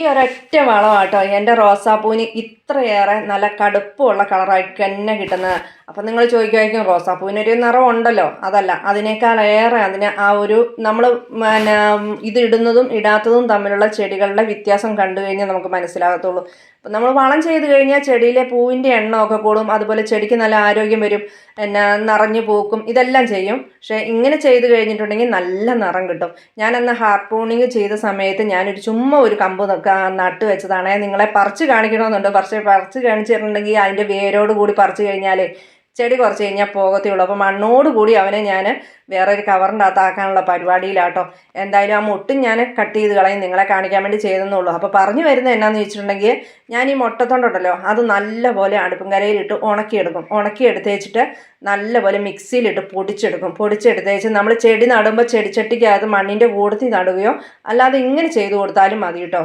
ഈ ഒരൊറ്റ വളമാട്ടോ എന്റെ റോസാപ്പൂവിന് ഇത്രയേറെ നല്ല കടുപ്പമുള്ള കളറായിട്ട് തന്നെ കിട്ടുന്നത്. അപ്പം നിങ്ങൾ ചോദിക്കുമായിരിക്കും റോസാപ്പൂവിനൊരു നിറം ഉണ്ടല്ലോ അതല്ല അതിനേക്കാളേറെ അതിന് ആ ഒരു നമ്മൾ പിന്നെ ഇത് ഇടുന്നതും ഇടാത്തതും തമ്മിലുള്ള ചെടികളുടെ വ്യത്യാസം കണ്ടു കഴിഞ്ഞാൽ നമുക്ക് മനസ്സിലാകത്തുള്ളൂ. അപ്പം നമ്മൾ വളം ചെയ്ത് കഴിഞ്ഞാൽ ചെടിയിലെ പൂവിന്റെ എണ്ണമൊക്കെ കൂടും അതുപോലെ ചെടിക്ക് നല്ല ആരോഗ്യം വരും പിന്നെ നിറഞ്ഞു പൂക്കും ഇതെല്ലാം ചെയ്യും. പക്ഷേ ഇങ്ങനെ ചെയ്ത് കഴിഞ്ഞിട്ടുണ്ടെങ്കിൽ നല്ല നിറം കിട്ടും. ഞാൻ അന്ന് ഹാർപ്പൂണിങ് ചെയ്ത സമയത്ത് ഞാനൊരു ചുമ്മാ ഒരു കമ്പ് നട്ട് വെച്ചതാണ് നിങ്ങളെ പറിച്ച് കാണിക്കണമെന്നുണ്ട്. പക്ഷേ പറിച്ച് കാണിച്ചിട്ടുണ്ടെങ്കിൽ അതിന്റെ വേരോട് കൂടി പറിച്ച് കഴിഞ്ഞാൽ ചെടി കുറച്ച് കഴിഞ്ഞാൽ പോകത്തേ ഉള്ളൂ അപ്പോൾ മണ്ണോട് കൂടി അവനെ ഞാൻ വേറെ ഒരു കവറിന്റെ അകത്താക്കാനുള്ള പരിപാടിയിലാട്ടോ. എന്തായാലും ആ മുട്ടും ഞാൻ കട്ട് ചെയ്ത് കളയും. നിങ്ങളെ കാണിക്കാൻ വേണ്ടി ചെയ്തെന്നുള്ളൂ. അപ്പോൾ പറഞ്ഞു വരുന്നത് എന്നാന്ന് വെച്ചിട്ടുണ്ടെങ്കിൽ ഞാൻ ഈ മുട്ടത്തൊണ്ടുണ്ടല്ലോ അത് നല്ലപോലെ അടുപ്പും കരയിലിട്ട് ഉണക്കിയെടുക്കും. ഉണക്കിയെടുത്ത് വെച്ചിട്ട് നല്ലപോലെ മിക്സിയിലിട്ട് പൊടിച്ചെടുക്കും. പൊടിച്ചെടുത്തേച്ച് നമ്മൾ ചെടി നടുമ്പോൾ ചെടിച്ചട്ടിക്കകത്ത് മണ്ണിന്റെ കൂടത്തിൽ നടുകയോ അല്ലാതെ ഇങ്ങനെ ചെയ്തു കൊടുത്താലും മതി കേട്ടോ